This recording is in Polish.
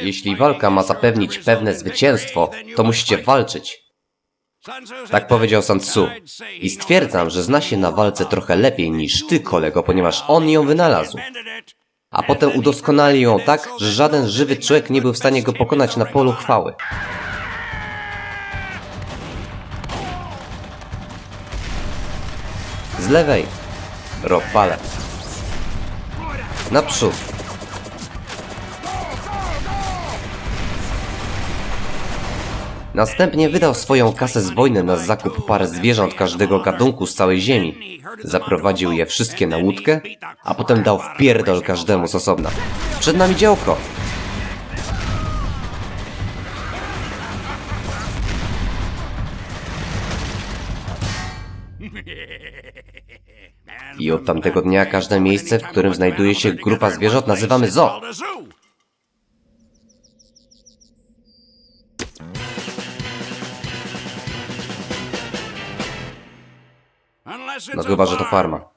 Jeśli walka ma zapewnić pewne zwycięstwo, to musicie walczyć. Tak powiedział Sun Tzu. I stwierdzam, że zna się na walce trochę lepiej niż ty, kolego, ponieważ on ją wynalazł. A potem udoskonalił ją tak, że żaden żywy człowiek nie był w stanie go pokonać na polu chwały. Z lewej. Rob pale. Naprzód. Następnie wydał swoją kasę z wojny na zakup par zwierząt każdego gatunku z całej ziemi. Zaprowadził je wszystkie na łódkę, a potem dał wpierdol każdemu z osobna. Przed nami działko. I od tamtego dnia każde miejsce, w którym znajduje się grupa zwierząt nazywamy zoo. No chyba, że to farma.